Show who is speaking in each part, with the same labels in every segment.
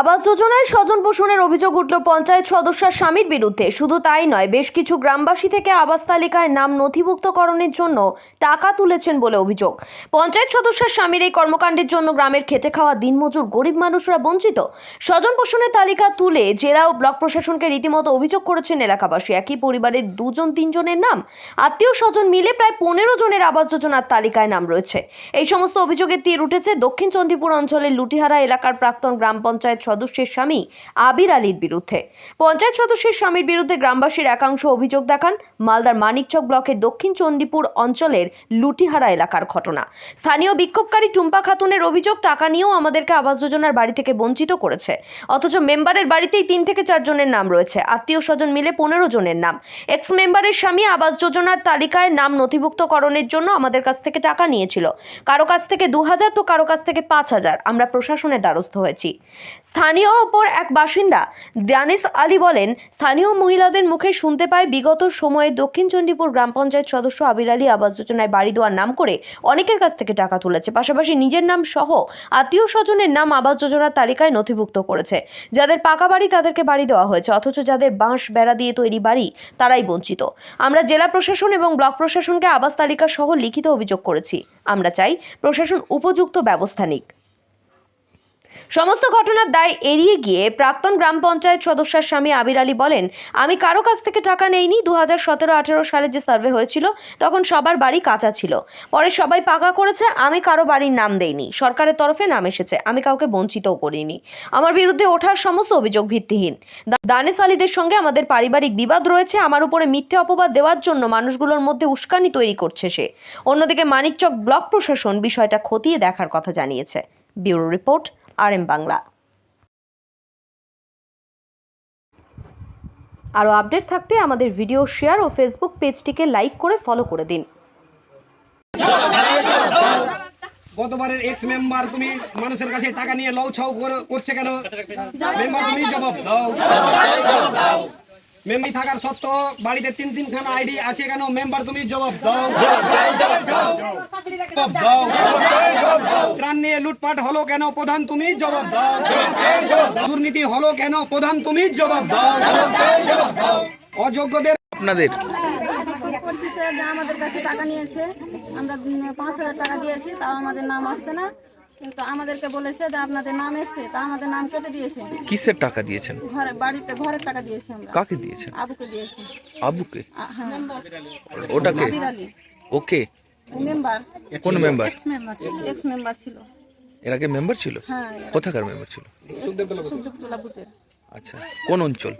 Speaker 1: আবাস যোজনায় স্বজন পোষণের অভিযোগ উঠল পঞ্চায়েত সদস্যার স্বামীর বিরুদ্ধে। শুধু তাই নয়, বেশ কিছু গ্রামবাসী থেকে আবাস তালিকায় নাম নথিভুক্তকরণের জন্য টাকা তুলেছেন বলে অভিযোগ। পঞ্চায়েত সদস্যার স্বামীর এই কর্মকাণ্ডের জন্য গ্রামের খেটে খাওয়া দিনমজুর গরিব মানুষরা বঞ্চিত। স্বজন পোষণের তালিকা তুলে জেলা ও ব্লক প্রশাসনকে রীতিমতো অভিযোগ করেছেন এলাকাবাসী। একই পরিবারের দুজন, তিনজনের নাম। আত্মীয় স্বজন মিলে প্রায় পনেরো জনের আবাস যোজনার তালিকায় নাম রয়েছে। এই সমস্ত অভিযোগের তীর উঠেছে দক্ষিণ চণ্ডীপুর অঞ্চলের লুটিহারা এলাকার প্রাক্তন গ্রাম পঞ্চায়েত সদস্যের স্বামী আবির আলীর বিরুদ্ধে। পঞ্চায়েত সদস্যের স্বামীর বিরুদ্ধে গ্রামবাসীর একাংশ অভিযোগ দেখান মালদার মানিকচক ব্লকের দক্ষিণ চণ্ডীপুর অঞ্চলের লুটিহারা এলাকার ঘটনা। স্থানীয় বিক্ষোভকারী টুম্পা খাতুনের অভিযোগ, টাকা নিয়েও আমাদেরকে আবাস যোজনার বাড়ি থেকে বঞ্চিত করেছে। অথচ মেম্বারের বাড়িতেই তিন থেকে চার জনের নাম রয়েছে আত্মীয় স্বজন মিলে পনেরো জনের নাম। এক্স মেম্বারের স্বামী আবাস যোজনার তালিকায় নাম নথিভুক্তকরণের জন্য আমাদের কাছ থেকে টাকা নিয়েছিল। কারও কাছ থেকে দু হাজার, তো কারও কাছ থেকে পাঁচ হাজার। আমরা প্রশাসনের দ্বারস্থ হয়েছি। স্থানীয় ওপর এক বাসিন্দা দানিস আলী বলেন, স্থানীয় মহিলাদের মুখে শুনতে পায় বিগত সময়ে দক্ষিণ চণ্ডীপুর গ্রাম পঞ্চায়েত সদস্য আবির আলী আবাস যোজনায় বাড়ি দেওয়ার নাম করে অনেকের কাছ থেকে টাকা তুলেছে। পাশাপাশি নিজের নাম সহ আত্মীয় স্বজনের নাম আবাস যোজনার তালিকায় নথিভুক্ত করেছে। যাদের পাকা বাড়ি তাদেরকে বাড়ি দেওয়া হয়েছে, অথচ যাদের বাঁশ বেড়া দিয়ে তৈরি বাড়ি তারাই বঞ্চিত। আমরা জেলা প্রশাসন এবং ব্লক প্রশাসনকে আবাস তালিকা সহ লিখিত অভিযোগ করেছি। আমরা চাই প্রশাসন উপযুক্ত ব্যবস্থা নিক। সমস্ত ঘটনার দায় এড়িয়ে গিয়ে প্রাক্তন গ্রাম পঞ্চায়েত সদস্যার স্বামী আবির আলী বলেন, আমি কারও কাছ থেকে টাকা নেইনি। দু হাজার সতেরো, আঠেরো সালে যে সার্ভে হয়েছিল, তখন সবার বাড়ি কাঁচা ছিল। পরে সবাই পাকা করেছে। আমি কারও বাড়ির নাম দেইনি। সরকারের তরফে নাম এসেছে। আমি কাউকে বঞ্চিতও করিনি। আমার বিরুদ্ধে ওঠার সমস্ত অভিযোগ ভিত্তিহীন। দানেস আলীদের সঙ্গে আমাদের পারিবারিক বিবাদ রয়েছে। আমার উপরে মিথ্যে অপবাদ দেওয়ার জন্য মানুষগুলোর মধ্যে উস্কানি তৈরি করছে সে। অন্যদিকে মানিকচক ব্লক প্রশাসন বিষয়টা খতিয়ে দেখার কথা জানিয়েছে। Bureau report R M Bangla. আরও আপডেট থাকতে আমাদের ভিডিও শেয়ার ও ফেসবুক পেজটিকে লাইক করে ফলো করে দিন।
Speaker 2: গতবারের এক্স মেম্বার তুমি মানুষের কাছে টাকা নিয়ে লউ ছাউ করছে কেন? মেম্বার তুমি জবাব দাও। মেম্বি থাকার সত্ত্বেও বাড়িতে তিন তিনখানা আইডি আছে কেন মেম্বার তুমি জবাব দাও। জবাব দাও ত্রাণ নিয়ে লুটপাট হলো কেন? প্রধান তুমি জবাব দাও। দুর্নীতি হলো কেন? প্রধান তুমি জবাব দাও। অযোগ্যদের
Speaker 3: আপনাদের?
Speaker 4: আমাদের কাছে টাকা নিয়েছে আমরা পাঁচ হাজার টাকা দিয়েছি তাও আমাদের নাম আসছে না। কিন্তু আমাদেরকে বলেছে যে আপনাদের নাম এসছে তা আমাদের নাম কেটে দিয়েছে।
Speaker 3: কিসের টাকা দিয়েছেন?
Speaker 4: ঘরে বাড়িতে ঘরের টাকা দিয়েছি আমরা।
Speaker 3: কাকে দিয়েছেন?
Speaker 4: আবুকে দিয়েছি।
Speaker 3: আবুকে?
Speaker 4: হ্যাঁ।
Speaker 3: ওটাকে
Speaker 4: আবির আলী।
Speaker 3: ওকে?
Speaker 4: মেম্বার।
Speaker 3: কোন মেম্বার?
Speaker 4: এক্স মেম্বার ছিল
Speaker 3: এর আগে মেম্বার ছিল?
Speaker 4: হ্যাঁ
Speaker 3: কোথাকার মেম্বার ছিল?
Speaker 4: সুখদেবতলা বুথের
Speaker 3: আচ্ছা কোন অঞ্চল?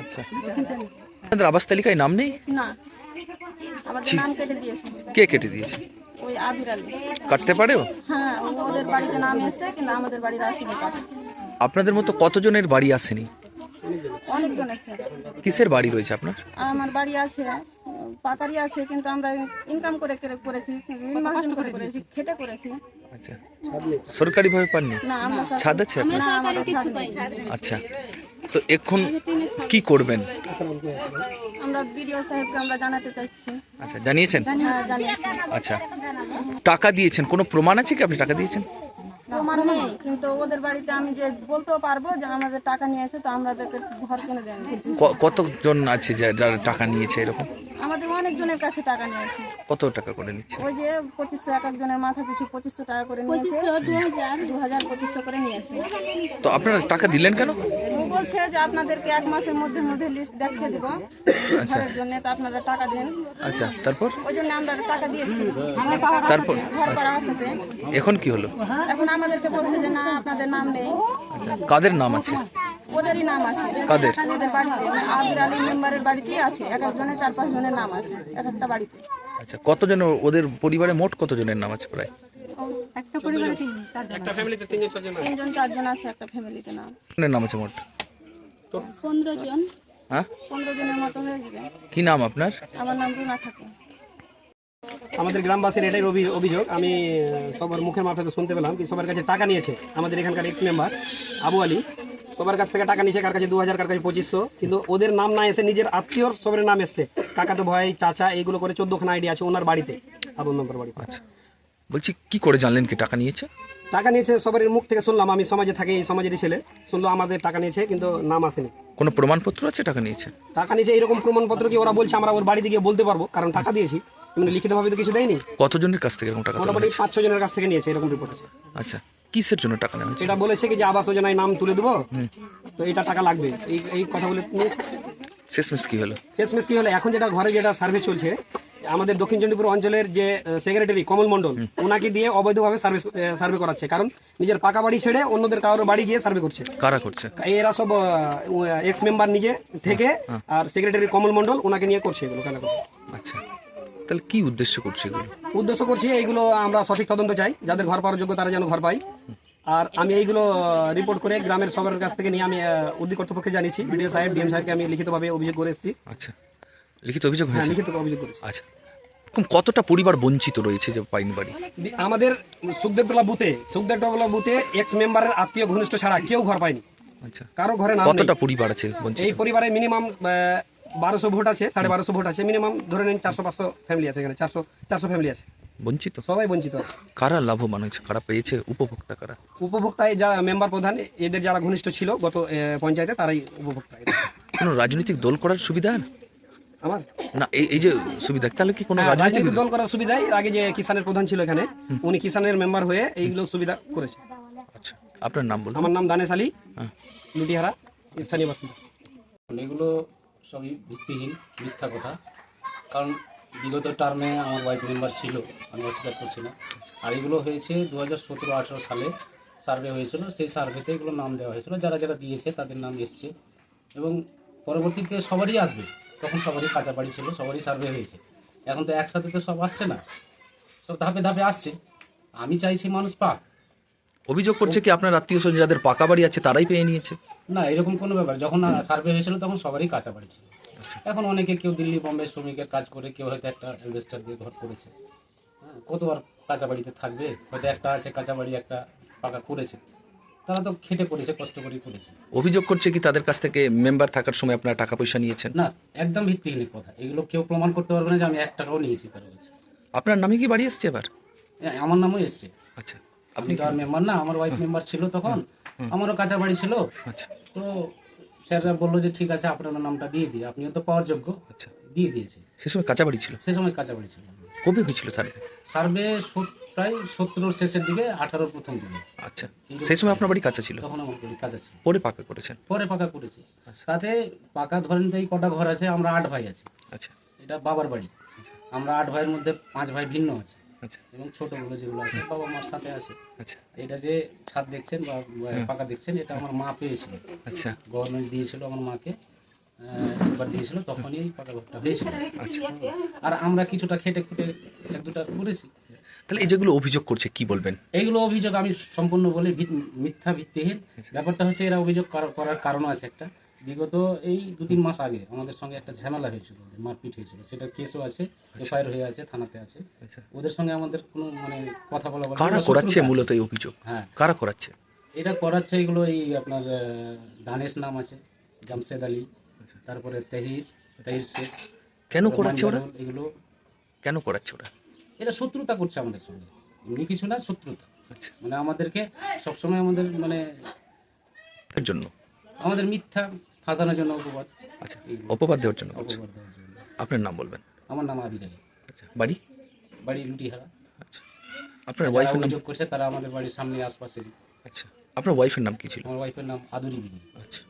Speaker 3: আচ্ছা। আপনাদের আবাস তালিকায় নাম নেই?
Speaker 4: না। আমাদের নাম কেটে দিয়েছে।
Speaker 3: কে কেটে দিয়েছে?
Speaker 4: ওই আবির আলী।
Speaker 3: কাটতে পারেও
Speaker 4: হ্যাঁ ওদের বাড়িতে নাম এসছে কিন্তু আমাদের বাড়ির আসেনি
Speaker 3: আপনাদের মতো কতজনের বাড়ি আসেনি?
Speaker 4: অনেকজন এসছে
Speaker 3: কিসের বাড়ি রয়েছে আপনার?
Speaker 4: আমার বাড়ি আছে পাতারি আছে কিন্তু আমরা ইনকাম করে করে- করেছি ঋণ মার্জন করে করেছি খেটে করেছি।
Speaker 3: আচ্ছা। সরকারিভাবে পাননি?
Speaker 4: না
Speaker 3: ছাদ আছে। আচ্ছা। তো এখন কি করবেন?
Speaker 4: আমরা বিডিও সাহেবকে আমরা জানাতে চাইছি।
Speaker 3: আচ্ছা জানিয়েছেন?
Speaker 4: হ্যাঁ জানিয়েছি
Speaker 3: আচ্ছা। টাকা দিয়েছেন? কোনো প্রমাণ আছে কি আপনি টাকা দিয়েছেন?
Speaker 4: প্রমাণ নেই কিন্তু ওদের বাড়িতে আমি যে বলতেও পারব যে আমাদের টাকা নিয়ে এসে তো আমাদেরকে ঘর কিনে দেন।
Speaker 3: কতজন আছে যারা টাকা নিয়েছে এরকম?
Speaker 4: আমাদের অনেকজনের কাছে টাকা নিয়েছে
Speaker 3: কত টাকা করে নিচ্ছে?
Speaker 4: ওই যে পঁচিশশো এক একজনের মাথা পিছু পঁচিশশো টাকা করে নিয়েছে দু হাজার। পঁচিশশো করে নিয়েছে
Speaker 3: তো আপনারা টাকা দিলেন কেন?
Speaker 4: ও বলছে যে আপনাদেরকে এক মাসের মধ্যে মধ্যে লিস্ট দেখিয়ে দিব। ঘরের জন্য তো আপনারা টাকা দেন।
Speaker 3: আচ্ছা তারপর?
Speaker 4: ওই জন্য আমরা টাকা দিয়েছি। আমরা
Speaker 3: তারপর?
Speaker 4: ঘর করা আসাতে
Speaker 3: এখন কি হলো?
Speaker 4: এখন আমাদেরকে বলছে যে না আপনাদের নাম নেই।
Speaker 3: আচ্ছা কাদের নাম আছে?
Speaker 4: ওদেরই নাম আছে।
Speaker 3: কাদের?
Speaker 4: ওদের বাড়িতে আবির আলী মেম্বারের বাড়িতেই আছে। এক একজনের চার পাঁচ জনের নাম আছে এক একটা বাড়িতে।
Speaker 3: আচ্ছা কতজন ওদের পরিবারে মোট কতজনের নাম আছে প্রায়?
Speaker 4: একটা পরিবারে তিনজন চারজন আছে? একটা ফ্যামিলিতে নাম।
Speaker 3: জনের নাম আছে মোট?
Speaker 4: পনেরো জন।
Speaker 3: হ্যাঁ?
Speaker 4: পনেরো জনের মতো হয়ে যাবে
Speaker 3: কি নাম আপনার?
Speaker 4: আমার নাম রুনা ঠাকুর
Speaker 2: আমাদের গ্রামবাসীর এটাই অভি- অভিযোগ। আমি সবার মুখের মারফতে শুনতে পেলাম কি সবার কাছে টাকা নিয়েছে আমাদের এখানকার এক্স মেম্বার আবু আলী। সবার কাছ থেকে টাকা নিয়েছে কার কাছে দু হাজার কার কাছে পঁচিশশো। কিন্তু ওদের নাম না এসে নিজের আত্মীয়র সবার নাম এসছে। কাকাতো ভয় চাচা এইগুলো করে চোদ্দখানা আইডি আছে ওনার বাড়িতে আবু মেম্বার বাড়িতে।
Speaker 3: আচ্ছা। বলছি কি করে জানলেন কি টাকা নিয়েছে?
Speaker 2: টাকা নিয়েছে সবার মুখ থেকে শুনলাম আমি সমাজে থাকি এই সমাজেরই ছেলে। শুনলো আমাদের টাকা নিয়েছে কিন্তু নাম আসেনি।
Speaker 3: কোনো প্রমাণপত্র আছে টাকা নিয়েছে?
Speaker 2: টাকা নিয়েছে এরকম প্রমাণপত্র কি ওরা বলছে আমরা ওর বাড়িতে গিয়ে বলতে পারব? কারণ টাকা দিয়েছি কিন্তু লিখিতভাবে তো কিছু দেয়নি।
Speaker 3: কতজনের কাছ থেকে এরকম টাকা
Speaker 2: মোটামুটি? পাঁচ ছ জনের কাছ থেকে নিয়েছে এরকম রিপোর্ট আছে।
Speaker 3: আচ্ছা। কিসের জন্য টাকা নেওয়া হয়েছে?
Speaker 2: এটা বলেছে কি যে আবাস যোজনায় নাম তুলে দেবো। তো এটা টাকা লাগবে। এই এই কথা বলে নিয়েছে।
Speaker 3: শেষমেশ কি হলো?
Speaker 2: শেষমেশ কি হলো? এখন যেটা ঘরে যেটা সার্ভে চলছে আমাদের দক্ষিণ চণ্ডীপুর অঞ্চলের যে সেক্রেটারি কমল মন্ডল ওনাকে দিয়ে অবৈধভাবে সার্ভে সার্ভে করাচ্ছে। কারণ নিজের পাকা বাড়ি ছেড়ে অন্যদের কারোর বাড়ি গিয়ে সার্ভে করছে।
Speaker 3: কারা করছে?
Speaker 2: এরা সব এক্স মেম্বার নিজে থেকে আর সেক্রেটারি কমল মন্ডল ওনাকে নিয়ে করছে এগুলো কেন
Speaker 3: আচ্ছা। তাহলে কি উদ্দেশ্য করছে এগুলো?
Speaker 2: উদ্দেশ্য করছি এইগুলো আমরা সঠিক তদন্ত চাই যাদের ঘর পাওয়ার যোগ্য তারা যেন ঘর পায়। আর আমি এইগুলো রিপোর্ট করে গ্রামের সবার কাছ থেকে নিয়ে আমি উদ্যোগ কর্তৃপক্ষে জানিয়েছি বিডিও সাহেব ডিএম সাহেবকে আমি লিখিতভাবে অভিযোগ করে এসেছি।
Speaker 3: আচ্ছা। লিখিত অভিযোগ
Speaker 2: হ্যাঁ লিখিত অভিযোগ করেছি।
Speaker 3: আচ্ছা। এরকম কতটা পরিবার বঞ্চিত রয়েছে যে পাইনি বাড়ি?
Speaker 2: আমাদের সুখদেবতলা বুথে সুখদেবতলা বুথে এক্স মেম্বারের আত্মীয় ঘনিষ্ঠ ছাড়া কেউ ঘর পায়নি।
Speaker 3: আচ্ছা।
Speaker 2: কারও ঘরে নাম নেই।
Speaker 3: কতটা পরিবার আছে
Speaker 2: এই পরিবারে মিনিমাম বারোশো ভোট আছে সাড়ে বারোশো ভোট আছে। মিনিমাম ধরে নিন চারশো পাঁচশো ফ্যামিলি আছে এখানে চারশো চারশো ফ্যামিলি আছে।
Speaker 3: বঞ্চিত?
Speaker 2: সবাই বঞ্চিত
Speaker 3: কারা লাভবান হয়েছে কারা পেয়েছে উপভোক্তা কারা?
Speaker 2: উপভোক্তায় যারা মেম্বার প্রধান এদের যারা ঘনিষ্ঠ ছিল গত পঞ্চায়েতে তারাই উপভোক্তা।
Speaker 3: কোনো রাজনৈতিক দল করার সুবিধা
Speaker 2: আমার?
Speaker 3: না এই এই যে সুবিধা তাহলে কি কোনো
Speaker 2: হ্যাঁ,
Speaker 3: রাজনৈতিক
Speaker 2: রাজনৈতিক দল? করার সুবিধায় এর আগে যে কিষানের প্রধান ছিল এখানে উনি কিষানের মেম্বার হয়ে এইগুলো সুবিধা করেছে।
Speaker 3: আচ্ছা আপনার নাম বলুন।
Speaker 2: আমার নাম দানেশ আলী
Speaker 3: হ্যাঁ।
Speaker 2: লুটিহারা স্থানীয় বাসিন্দা।
Speaker 5: এগুলো সবই ভিত্তিহীন, মিথ্যা কথা। কারণ বিগত টার্মে আমার ওয়াইফ মেম্বার ছিল, আমি অস্বীকার করছি না। আর এগুলো হয়েছে দু হাজার সতেরো আঠেরো সালে সার্ভে হয়েছিল, সেই সার্ভেতে এগুলো নাম দেওয়া হয়েছিল। যারা যারা দিয়েছে তাদের নাম এসছে। এবং পরবর্তীতে সবারই আসবে। তখন সবারই কাঁচা বাড়ি ছিল, সবারই সার্ভে হয়েছে। এখন তো একসাথে তো সব আসছে না। সব ধাপে ধাপে আসছে। আমি চাইছি মানুষ পাক।
Speaker 3: অভিযোগ করছে কি আপনার আত্মীয় স্বজন যাদের পাকা বাড়ি আছে তারাই পেয়ে নিয়েছে?
Speaker 5: না এরকম কোনো ব্যাপার। যখন সার্ভে হয়েছিল তখন সবারই কাঁচা বাড়ি ছিল এখন অনেকে কেউ দিল্লি বোম্বে শ্রমিকের কাজ করে কেউ হয়তো একটা ইনভেস্টার দিয়ে ঘর করেছে। হ্যাঁ, কতবার কাঁচা বাড়িতে থাকবে? হয়তো একটা আছে কাঁচা বাড়ি একটা পাকা করেছে। তারা তো খেটে করেছে কষ্ট করে করেছে।
Speaker 3: অভিযোগ করছে কি তাদের কাছ থেকে মেম্বার থাকার সময় আপনারা টাকা পয়সা নিয়েছেন?
Speaker 5: না একদম ভিত্তিহীন কথা। এগুলো কেউ প্রমাণ করতে পারবে না যে আমি এক টাকাও নিয়েছি কারও কাছে।
Speaker 3: আপনার নামে কি বাড়ি এসছে এবার?
Speaker 5: হ্যাঁ, আমার নামও এসছে।
Speaker 3: আচ্ছা
Speaker 5: আপনি তো আর মেম্বার না আমার ওয়াইফ মেম্বার ছিল তখন। আমারও কাঁচা বাড়ি ছিল।
Speaker 3: আচ্ছা।
Speaker 5: তো স্যাররা বলল যে ঠিক আছে আপনার নামটা দিয়ে দিই। আপনিও তো পাওয়ার যোগ্য।
Speaker 3: আচ্ছা।
Speaker 5: দিয়ে দিয়েছে।
Speaker 3: সে সময় কাঁচা বাড়ি ছিল?
Speaker 5: সে সময় কাঁচা বাড়ি ছিল।
Speaker 3: কবে হয়েছিল সার্ভে?
Speaker 5: সার্ভে প্রায় সত্তরের শেষের দিকে আঠারোর প্রথম দিকে।
Speaker 3: আচ্ছা। সেই সময় আপনার বাড়ি কাঁচা ছিল?
Speaker 5: তখন আমার বাড়ি কাঁচা ছিল।
Speaker 3: পরে পাকা করেছেন?
Speaker 5: পরে পাকা করেছি।
Speaker 3: আচ্ছা।
Speaker 5: তাতে পাকা ধরেন তো এই কটা ঘর আছে আমরা আট ভাই আছি।
Speaker 3: আচ্ছা।
Speaker 5: এটা বাবার বাড়ি। আমরা আট ভাইয়ের মধ্যে পাঁচ ভাই ভিন্ন আছে।
Speaker 3: আচ্ছা
Speaker 5: এবং ছোটগুলো যেগুলো আছে বাবা মার সাথে আছে।
Speaker 3: আচ্ছা।
Speaker 5: এটা যে ছাদ দেখছেন বা পাকা দেখছেন এটা আমার মা পেয়েছিল।
Speaker 3: আচ্ছা।
Speaker 5: গভর্নমেন্ট দিয়েছিল আমার মাকে একবার দিয়েছিল তখনই পাকা ঘরটা হয়েছিল।
Speaker 3: আচ্ছা।
Speaker 5: আর আমরা কিছুটা খেটে খুটে এক দুটা করেছি।
Speaker 3: তাহলে এই যেগুলো অভিযোগ করছে কি বলবেন?
Speaker 5: এইগুলো অভিযোগ আমি সম্পূর্ণ বলি মিথ্যা ভিত্তিহীন। ব্যাপারটা হচ্ছে এরা অভিযোগ করার করার কারণ আছে একটা। বিগত এই দু তিন মাস আগে আমাদের সঙ্গে একটা ঝামেলা হয়েছিল মারপিট হয়েছিল। সেটা কেসও আছে এফআইআর হয়ে আছে থানাতে আছে।
Speaker 3: আচ্ছা।
Speaker 5: ওদের সঙ্গে আমাদের কোনো মানে কথা বলা
Speaker 3: কারা করাচ্ছে মূলত এই অভিযোগ?
Speaker 5: হ্যাঁ।
Speaker 3: কারা করাচ্ছে?
Speaker 5: এটা করাচ্ছে এগুলো এই আপনার দানেশ নাম আছে জামশেদ আলী তারপরে তেহির তেহির শেখ
Speaker 3: কেন করাচ্ছে ওরা?
Speaker 5: এগুলো।
Speaker 3: কেন করাচ্ছে ওরা?
Speaker 5: এটা শত্রুতা করছে আমাদের সঙ্গে। এমনি কিছু না শত্রুতা।
Speaker 3: আচ্ছা।
Speaker 5: মানে আমাদেরকে সবসময় আমাদের মানে
Speaker 3: এর জন্য?
Speaker 5: আমাদের মিথ্যা ফাঁসানোর জন্য অপবাদ
Speaker 3: আচ্ছা অপবাদ দেওয়ার জন্য করছে
Speaker 5: অপবাদ দেওয়ার জন্য।
Speaker 3: আপনার নাম বলবেন?
Speaker 5: আমার নাম আবির আলী।
Speaker 3: আচ্ছা বাড়ি?
Speaker 5: বাড়ি লুটিহারা।
Speaker 3: আচ্ছা আপনার
Speaker 5: যারা
Speaker 3: ওয়াইফের নাম?
Speaker 5: অভিযোগ করছে তারা আমাদের বাড়ির সামনে আশপাশে
Speaker 3: আচ্ছা আপনার ওয়াইফের নাম কি ছিল?
Speaker 5: আমার ওয়াইফের নাম আদুরি বিবি।
Speaker 3: আচ্ছা